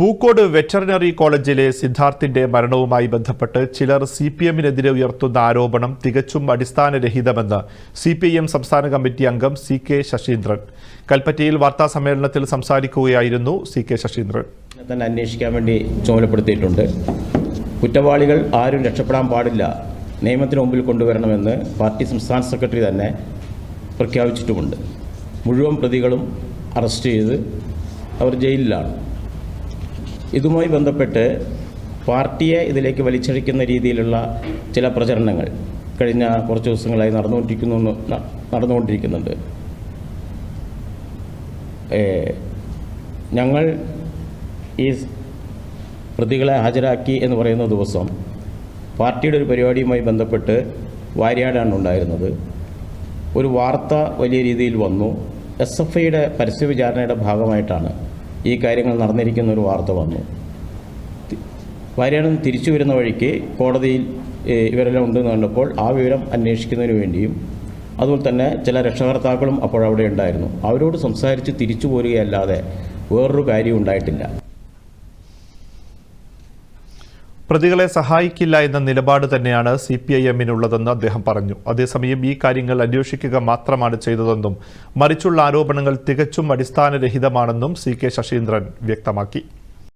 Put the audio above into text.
Pookode veterinary കോളേജിലെ സിദ്ധാർത്ഥിന്റെ മരണവുമായി ബന്ധപ്പെട്ട് ചിലർ സി പി എമ്മിനെതിരെ ഉയർത്തുന്ന ആരോപണം തികച്ചും അടിസ്ഥാനരഹിതമെന്ന് സി പി എം സംസ്ഥാന കമ്മിറ്റി അംഗം സി കെ ശശീന്ദ്രൻ. കൽപ്പറ്റയിൽ വാർത്താ സമ്മേളനത്തിൽ സംസാരിക്കുകയായിരുന്നു സി കെ ശശീന്ദ്രൻ. തന്നെ അന്വേഷിക്കാൻ വേണ്ടി ചുമതലപ്പെടുത്തിയിട്ടുണ്ട്. കുറ്റവാളികൾ ആരും രക്ഷപ്പെടാൻ പാടില്ല. നിയമത്തിന് മുമ്പിൽ കൊണ്ടുവരണമെന്ന് പാർട്ടി സംസ്ഥാന സെക്രട്ടറി തന്നെ പ്രഖ്യാപിച്ചിട്ടുമുണ്ട്. മുഴുവൻ പ്രതികളും അറസ്റ്റ് ചെയ്ത് അവർ ജയിലിലാണ്. ഇതുമായി ബന്ധപ്പെട്ട് പാർട്ടിയെ ഇതിലേക്ക് വലിച്ചഴിക്കുന്ന രീതിയിലുള്ള ചില പ്രചരണങ്ങൾ കഴിഞ്ഞ കുറച്ച് ദിവസങ്ങളായി നടന്നുകൊണ്ടിരിക്കുന്നു നടന്നുകൊണ്ടിരിക്കുന്നുണ്ട്. ഞങ്ങൾ ഈ പ്രതികളെ ഹാജരാക്കി എന്ന് പറയുന്ന ദിവസം പാർട്ടിയുടെ ഒരു പരിപാടിയുമായി ബന്ധപ്പെട്ട് വാര്യാടാണ് ഉണ്ടായിരുന്നത്. ഒരു വാർത്ത വലിയ രീതിയിൽ വന്നു. എസ് എഫ് ഐയുടെ പരസ്യ വിചാരണയുടെ ഭാഗമായിട്ടാണ് ഈ കാര്യങ്ങൾ നടന്നിരിക്കുന്ന ഒരു വാർത്ത വന്നു. വയനാട് തിരിച്ചു വരുന്ന വഴിക്ക് കോടതിയിൽ ഇവരെല്ലാം ഉണ്ടെന്ന് കണ്ടപ്പോൾ ആ വിവരം അന്വേഷിക്കുന്നതിന് വേണ്ടിയും അതുപോലെ തന്നെ ചില രക്ഷകർത്താക്കളും അപ്പോഴവിടെ ഉണ്ടായിരുന്നു. അവരോട് സംസാരിച്ച് തിരിച്ചു പോരുകയല്ലാതെ വേറൊരു കാര്യം ഉണ്ടായിട്ടില്ല. പ്രതികളെ സഹായിക്കില്ല എന്ന നിലപാട് തന്നെയാണ് സി പി ഐ എമ്മിനുള്ളതെന്ന് അദ്ദേഹം പറഞ്ഞു. അതേസമയം ഈ കാര്യങ്ങൾ അന്വേഷിക്കുക മാത്രമാണ് ചെയ്തതെന്നും മറിച്ചുള്ള ആരോപണങ്ങൾ തികച്ചും അടിസ്ഥാനരഹിതമാണെന്നും സി കെ ശശീന്ദ്രൻ വ്യക്തമാക്കി.